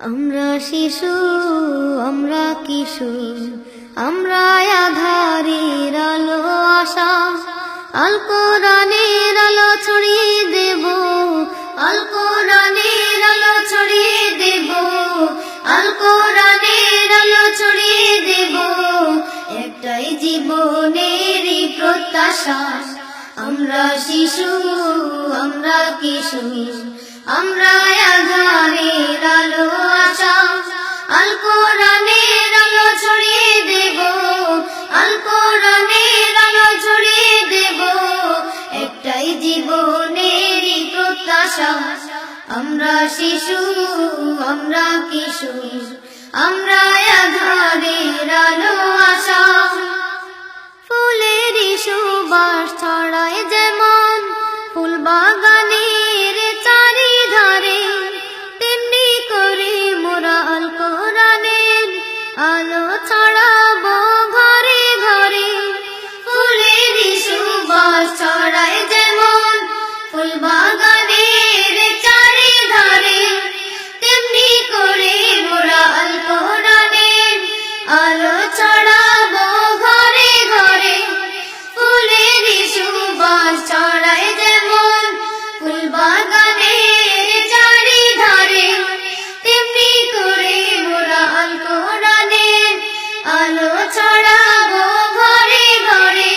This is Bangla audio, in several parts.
আমরা শিশু, আমরা কিশোর, আমরা আধারের আলো আশা। আল কোরআনের আলো ছড়িয়ে দেব, আল কোরআনের আলো ছড়িয়ে দেব, আল কোরআনের আলো ছড়িয়ে দেব। একটাই জীবনের প্রত্যাশা, আমরা শিশু, আমরা কিশোর, আমরা শিশু আমরা কিশোর আমরা আধারের আলো আশা। ফুলের সুবাস ছড়ায় ছড়ায় যেমন ফুল বাগানের চারিধারে তেমনি আল ছড়াবো ঘরে ঘরে।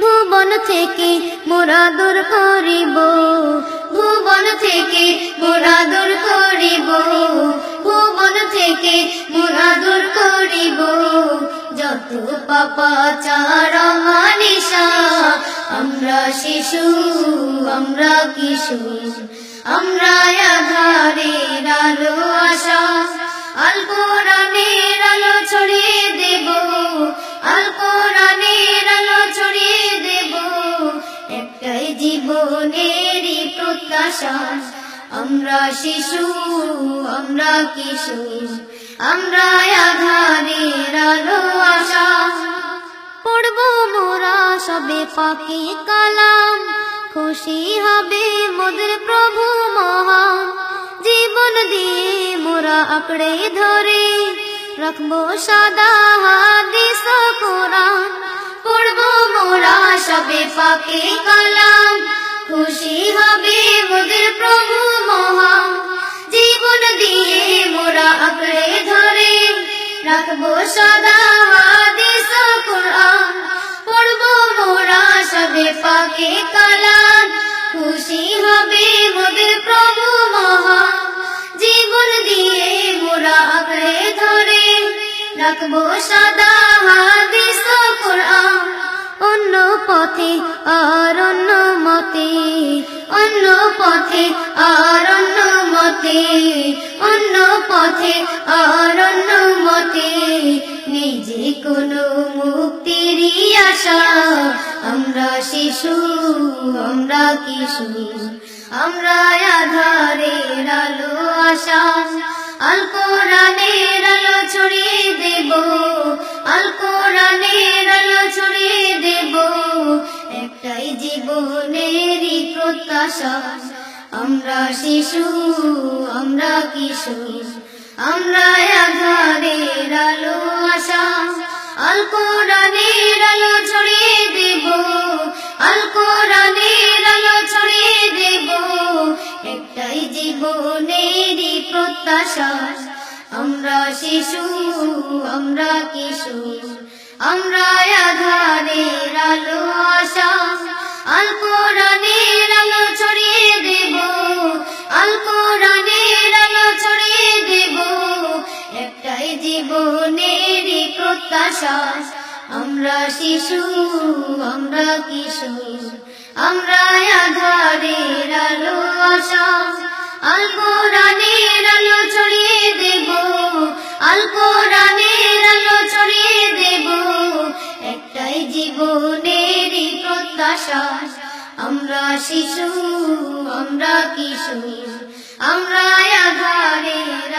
ভুবন থেকে মোরা দূর করিব, ভুবন থেকে মোরা দূর করিব, ভুবন থেকে মোরা দূর করিব। যত পাপা চার চারমানিসা আমরা শিশু, আমরা কিশোর, আমরা আধারের আলো আশা। আল আলো ছড়িয়ে দেব, আল কোরআনের আলো ছড়িয়ে দেব। একটাই জীবনেরই প্রত্যাশা, আমরা শিশু, আমরা কিশোর, আমরা আধারের পাকে কালাম, খুশি হবে মোদের প্রভু মহান। জীবন দিয়ে মোরা আঁকড়ে ধরে, রাখব সাদা হাদিস কোরআন। পড়ব মোরা সবে পাকে কালাম, খুশি হবে মোদের প্রভু মহান। জীবন দিয়ে মোরা আঁকড়ে ধরে, রাখব সদা হাদিস কোরআন। মোরা সবে পাকে খুশি হবে প্রভু মহান জীবন দিয়ে মোরা আঁকড়ে ধরে। রাখব সদা হাদিস কোরআন। অন্য পথে আর অন্য মতে। অন্য পথে আর অন্য মতে। অন্য পথে আর অন্য মতে। নিজে কোনো আমরা শিশু, আমরা কিশোর, আমরা আধারের আলো আশা আল কোরআনের আলো ছড়িয়ে দেব, আল কোরআনের আলো ছড়িয়ে দেব। একটাই জীবনেরই প্রত্যাশা, আমরা শিশু, আমরা কিশোর, আমরা আধারের আলো আশা। আল কোরআনের আলো ছড়িয়ে আল কোরআনের আলো ছড়িয়ে দেব। আমরা শিশু, আমরা কিশোর, আমরা আধারের আলো আশা। আল আলো ছড়িয়ে দেব। আল আলো ছড়িয়ে দেব। একটাই জীবনেরই প্রত্যাশা। আমরা শিশু, আমরা কিশোর, আমরা আধারের আলো, আশা। আল কোরআনের আলো ছড়িয়ে দেব আল কোরআনের আলো ছড়িয়ে দেব। একটাই জীবনেরই প্রত্যাশা, আমরা শিশু, আমরা কিশোর, আমরা আধারের